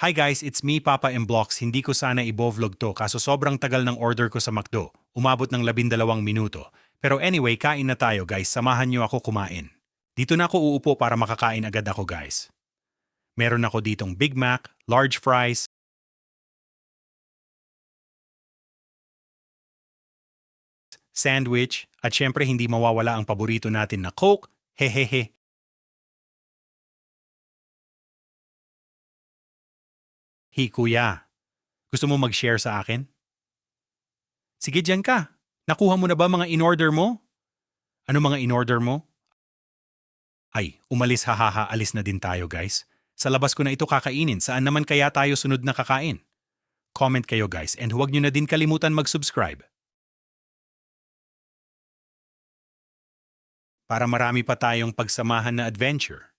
Hi guys, it's me Papa M. Blocks. Hindi ko sana i-vlog to kaso sobrang tagal ng order ko sa McDo. Umabot ng labindalawang minuto. Pero anyway, kain na tayo guys. Samahan niyo ako kumain. Dito na ako uupo para makakain agad ako guys. Meron ako ditong Big Mac, large fries, sandwich, at syempre hindi mawawala ang paborito natin na Coke. Hehehe. Hi kuya, gusto mo mag-share sa akin? Sige dyan ka. Nakuha mo na ba mga in-order mo? Ano mga in-order mo? Ay, umalis hahaha, alis na din tayo guys. Sa labas ko na ito kakainin, saan naman kaya tayo sunod na kakain? Comment kayo guys and huwag nyo na din kalimutan mag-subscribe. Para marami pa tayong pagsamahan na adventure.